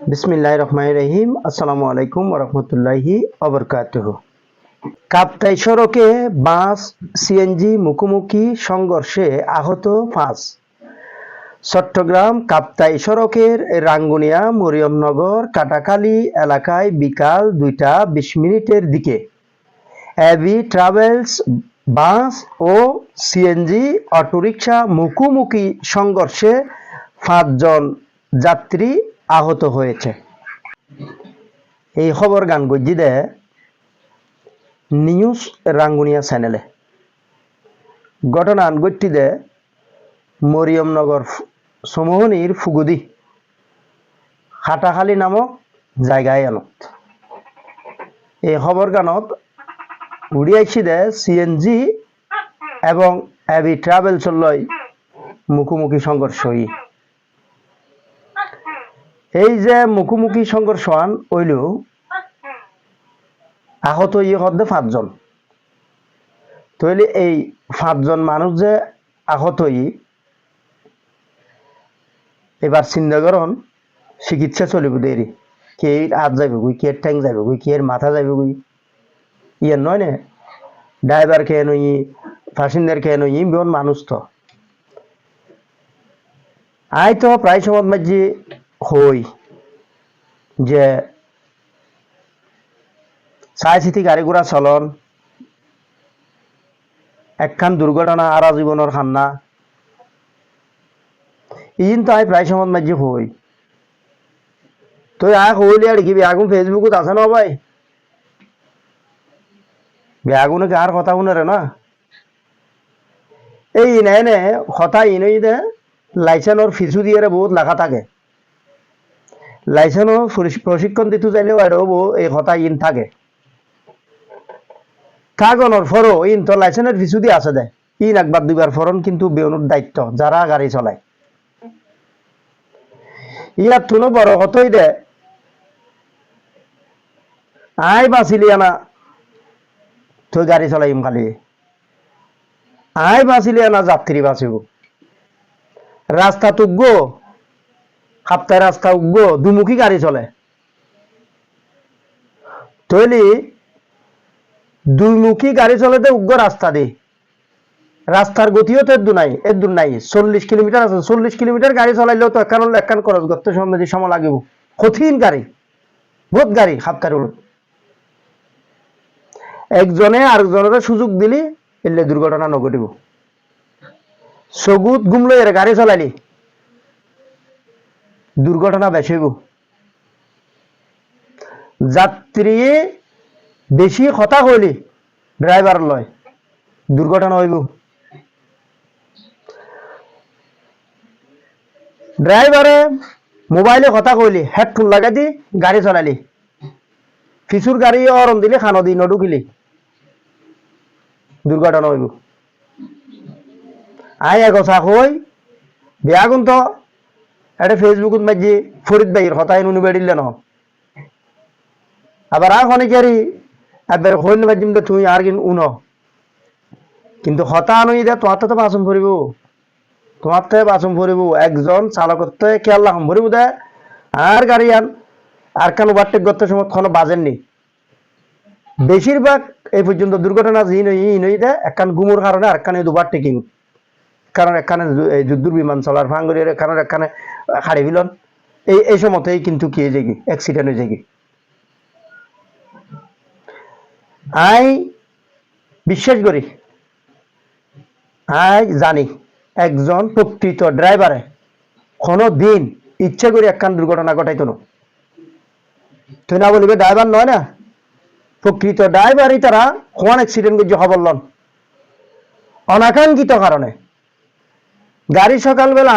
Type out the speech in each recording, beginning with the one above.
বিসমিল্লাহ রহমান রহিম। আসসালামু আলাইকুম রহমতুল্লাহি অবরকাতুহ কাপ্তাই সড়কে বাস, সিএনজি মুখোমুখি সংঘর্ষে আহত পাঁচ। চট্টগ্রাম কাপ্তাই সড়কের রাঙ্গুনিয়া মরিয়মনগর কাটাখালী এলাকায় বিকাল দুইটা বিশ মিনিটের দিকে অ্যাভি ট্রাভেলস, বাস ও সিএনজি অটোরিকশা মুখোমুখি সংঘর্ষে পাঁচজন যাত্রী আহত হয়েছে। এই খবর গান গজ্জি দে নিউজ রাঙ্গুনিয়া চ্যানেলে। ঘটনা গట్టి দে মরিয়মনগর সমোহনীর ফুগুদি। হাটাখালী নামক জায়গায় আনত। এই খবর গানত উড়িয়াইছি দে সিএনজি এবং অ্যাভি ট্রাভেলসলৈ মুখোমুখি সংঘর্ষ হই। এই যে মুখোমুখি সংঘর্ষ আন ওইল আহত ইয়ে হদ্দে পাঁচজন তৈলে এই পাঁচজন মানুষ যে আহত ই এবার চিন্তা করন চিকিৎসা চলিব দেরি। কে হাত যাইব গুই কে ঠ্যাং যাইব গুই কে মাথা যাইব গুই ইয়ে নয় নে, ড্রাইভার খেয়ে নই প্যাসেঞ্জার খেয়ে নই বিমান মানুষ তো। আই তো প্রায় সময় মাঝে হই, যে চাই চিতি গাড়ী ঘোড়া চলন, একখান দুর্ঘটনা আরা জীবনের খান্না। ইন তো আই প্রায় সময় মাঝে হই। তুই আয় হইলি আর কি বেগুন ফেসবুকত আছে না ভাই বেগুনে আর কথা শুনে রে না? এই ইনে এনে কথা ইনই দে লাইসেন্সর ফিসু দিয়ে বহুত লেখা থাকে। লাইসেন্সও প্রশিক্ষণ দিতে চাইলেও আর এই কথা ইন থাকে। কাগনের ফরো ইন তো লাইসেন্সের ফিসু দিয়ে আছে দে। ইন একবার দুইবার ফরন কিন্তু বেউনুর দায়িত্ব যারা গাড়ি চলায় ইয়ার তুনো বড় কতই দে। আই বাঁচিলি আনা। তুই গাড়ি চলাইম খালি। আই বাঁচিলি আনা যাত্রী বাঁচিব। রাস্তা তুগ্য সাপ্তাহে রাস্তা উগ্র, দুমুখী গাড়ি চলে। তৈলি দুইমুখী গাড়ি চলেতে উগ্র রাস্তা দি। রাস্তার গতিও তো এদু নাই এদুর নাই। চল্লিশ কিলোমিটার আছে, চল্লিশ কিলোমিটার গাড়ি চলাইলেও তো একান একান খরচ করতে সময় সময় লাগিব। কঠিন গাড়ি, বহুত গাড়ি সাপ্তাহের উলত একজনে আরেকজনের সুযোগ দিলি, এলে দুর্ঘটনা নঘটিব। চকুত গুম লই এর গাড়ি চলাইলি। দুর্ঘটনা বেশি হইব। যাত্রী বেশি কথা কইলি ড্রাইভার লয়, দুর্ঘটনা হইব। ড্রাইভারে মোবাইলে কথা কইলি, হেডফোন লাগাই দি, গাড়ি চলাইলি। ফিচুর গাড়ি অরণ দিলি, খানো দি নডুকিলি দুর্ঘটনা হইব। আই এগোছা কই, বেয়া গুণ তো এটা ফেসবুকত মাঝে ফরিদ ভাইয়ের হতাই নুনি বেড়িলে ন আবার আর অনেকেরই একবার হইন মাঝিম তুই আর কিন উন। কিন্তু হতা আনুই দে তোমার তো বাসন ফুরিব। তোমার তো বাসন ফুরিব। একজন চালকর তো খেয়াল রাখুন ফুরিব দে। আর গাড়ি আন। আর কেন ওভারটেক করতে সময় কোনো বাজেননি বেশিরভাগ এই পর্যন্ত দুর্ঘটনা জি নই ই নই দে। একখান গুমুর কারণে আর কানে দুবার টেকিং কারণ এখানে যুদ্ধ বিমান চলার ভাঙ্গরিয়ার এখানে এখানে হাড়ি ফিলন। এই এই সময়তেই কিন্তু কি হয়ে যাগি অ্যাক্সিডেন্ট হয়ে যাগি আই বিশ্বাস করি, আই জানি একজন প্রকৃত ড্রাইভারে কোনো দিন ইচ্ছে করে একখান দুর্ঘটনা ঘটাইতো না। তুই না বলিবে ড্রাইভার নয় না? প্রকৃত ড্রাইভারই তারা কোন অ্যাক্সিডেন্ট করছে খবর লন অনাকাঙ্ক্ষিত কারণে। গাড়ি সকালবেলা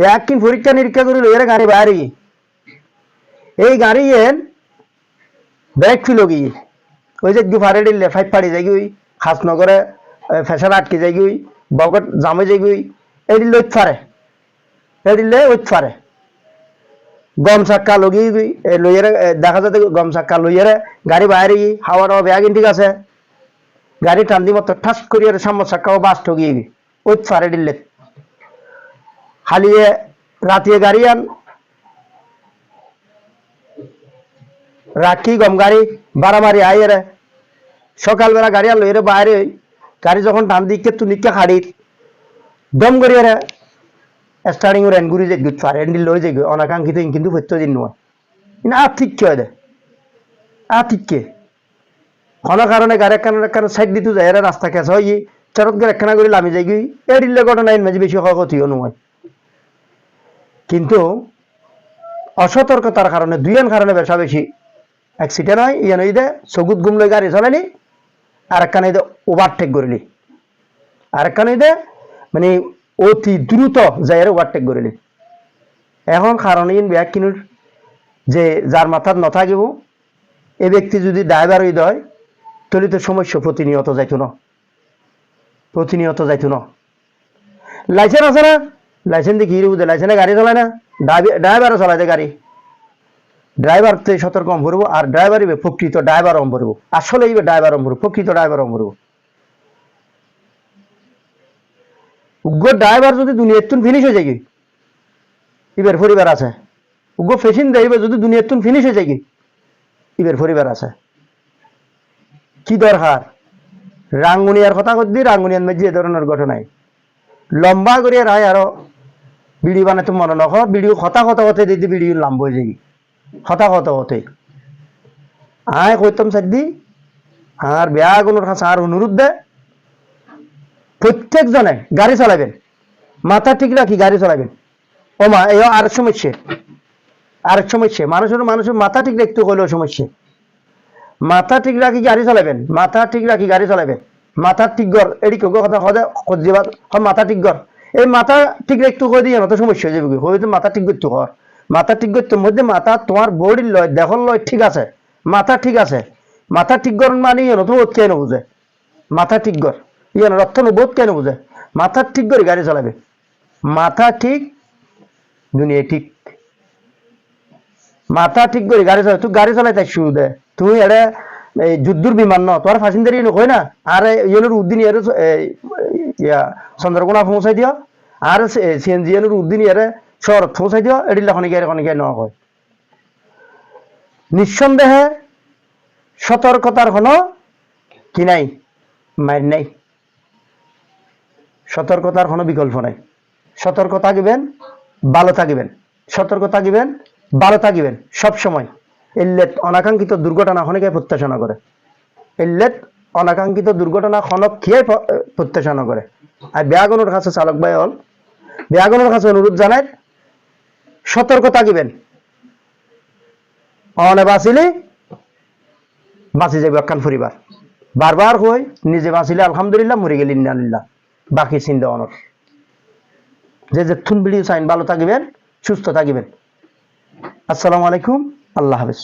ব্যাকিন পরীক্ষা নিরীক্ষা করে লইয়ারে গাড়ি বাইরে। এই গাড়ি এন ব্রেক ফিল গিয়ে ওই যে ফাড়ে দিলে ফাইভ ফাড়ি যাই ওই হাসনগরে ফেসার আটকে যাই ওই বগট জামে যাই ওই এই দিলে ওই ফারে এই দিলে ওই ফারে গম চাক্কা লগি লইয়ারে দেখা যাতে গম চাক্কা লইয়ারে, গাড়ি বাইরে হাওয়ার ব্যাগ ঠিক আছে গাড়ি টান্দি মতো ঠাস করিয়ারে সামনে চাক্কাও বাস ঠগিয়ে ওই ফারে দিলে। হালিয়ে রাতিয়ে গাড়ি আন। রাখি, গম গাড়ি বাড়ামারি আই এরে। সকালবেলা গাড়ি আলো এরে বাইরে গাড়ি যখন টান দিকে তু নিকে খাড়ির দম করি এরে। স্টার্টিং রেন ঘুরি যাই গুড ফার হ্যান্ডিল লই যাই অনাকাঙ্ক্ষিত কিন্তু সত্য দিন নয়। না আর ঠিক কে দে আর ঠিক কে? কোনো কারণে গাড়ি কারণে কারণে সাইড দিতে যায়, এরা রাস্তা কেস হয় চরত করে একখানা করে লামি যাই গই এই দিলে ঘটনা ইন মাঝে বেশি ক্ষতিও নয়। কিন্তু অসতর্কতার কারণে দুইজন কারণে বেশা। বেশি অ্যাক্সিডেন্ট হয় ইয়ান ইদে সগুত গুম লই গাড়ি চলেনি আর একখানে ইদে ওভারটেক করিলি। আর একখানে ইদে মানে অতি দ্রুত যাই ওভারটেক করিলি। এখন কারণ ইন ব্যাগ কিনুর, যে যার মাথার নথাকিব এ ব্যক্তি যদি ড্রাইভার হইতে হয়, তাহলে তো সমস্যা, প্রতিনিয়ত যাইতো না। প্রতিনিয়ত যাইতো না। লাইসেন্স আছে না? লাইসেন্স দিয়ে কি বুঝে। লাইসেন্সে গাড়ি চালায় না ড্রাইভারও চালায় গাড়ি। ড্রাইভার তো সতর্ক কম ভরবো আর ড্রাইভারই প্রকৃত ড্রাইভার অম ভরবো আসলে ইবে ড্রাইভার অম ভরবো প্রকৃত ড্রাইভার অম ভরবো উগ্র ড্রাইভার যদি দুনিয়ার তুন ফিনিশ হয়ে যায় ইবের পরিবার আছে। উগ্র ফেসিন দেবে যদি দুনিয়ার তুন ফিনিশ হয়ে যায় ইবের পরিবার আছে। কি দরকার? রাঙ্গুনিয়ার কথা কদ্দি রাঙ্গুনিয়ার মধ্যে এ ধরনের ঘটনায় লম্বা করিয়া রায় আরও ভিডিও বানাতে মনে নখ ভিডিও হতা কথা হতে দিদি ভিডিও লাম্ব হয়ে যাই হতা কথা হতে। আয় কইতাম সাদি আর বেয়া কোনোর কাছে আর অনুরোধ দে। প্রত্যেকজনে গাড়ি চালাবেন। মাথা ঠিক রাখি গাড়ি চালাবেন। ও মা এই আর সমস্যা। আরেক সমস্যা। মানুষের মানুষের মাথা ঠিক রাখতে হলেও সমস্যা। মাথা ঠিক রাখি গাড়ি চালাবেন। মাথা ঠিক রাখি গাড়ি চালাবেন। মাথা ঠিক গর এডি কথা সদায় মাথা ঠিক গর এই মাথা ঠিক রাখতে কই দিয়ে তো সমস্যা হয়ে যাবে হয়তো মাথা ঠিক করতে কর মাথা ঠিক করতে মধ্যে মাথা তোমার বডির লয় দেখল লয় ঠিক আছে। মাথা ঠিক আছে। মাথা ঠিক গর মানে ইয়ে তো বোধ কেন বুঝে? মাথা ঠিক গর ইয়ে রক্ত বোধ কেন বুঝে? মাথা ঠিক করে গাড়ি চালাবে। মাথা ঠিক, দুনিয়া ঠিক। মাথা ঠিক করে গাড়ি চালাই তুই গাড়ি চালাই তাই শুরু দে তুই এটা যুদ্ধর বিমান ন তোর ফাঁসিন্দারি নকই না? আর ইয়েনের উদ্দিন ইয়ার ইয়া দিও আর সিএনজি এর উদ্দিন ইয়ারে দিও এটি লেখনি গিয়ে এখনি হয়। নিঃসন্দেহে সতর্কতার কোনো কি নাই মাইর নাই। সতর্কতার কোনো বিকল্প নাই। সতর্ক থাকিবেন ভালো থাকিবেন। সতর্ক থাকিবেন ভালো থাকিবেন। সব সময় এল্লেট অনাকাঙ্ক্ষিত দুর্ঘটনা অনেকে প্রত্যাশনা করে এল্লেট অনাকাঙ্ক্ষিত দুর্ঘটনা খনক খেয়ে প্রত্যাশনা করে আর ব্যাগনের কাছে চালক ভাই হল। ব্যাগনের কাছে অনুরোধ জানায় সতর্ক থাকিবেন। অনে বাঁচিলে, বাঁচি যাবে একখান পরিবার বারবার হই নিজে বাঁচিলে আলহামদুলিল্লাহ মরে গেলি ইন্নালিল্লাহ। বাকি চিন্তা অনর যে যে থুন ভিডিও চাইন ভালো থাকিবেন, সুস্থ থাকিবেন। আসসালামু আলাইকুম, আল্লাহ হাফেজ।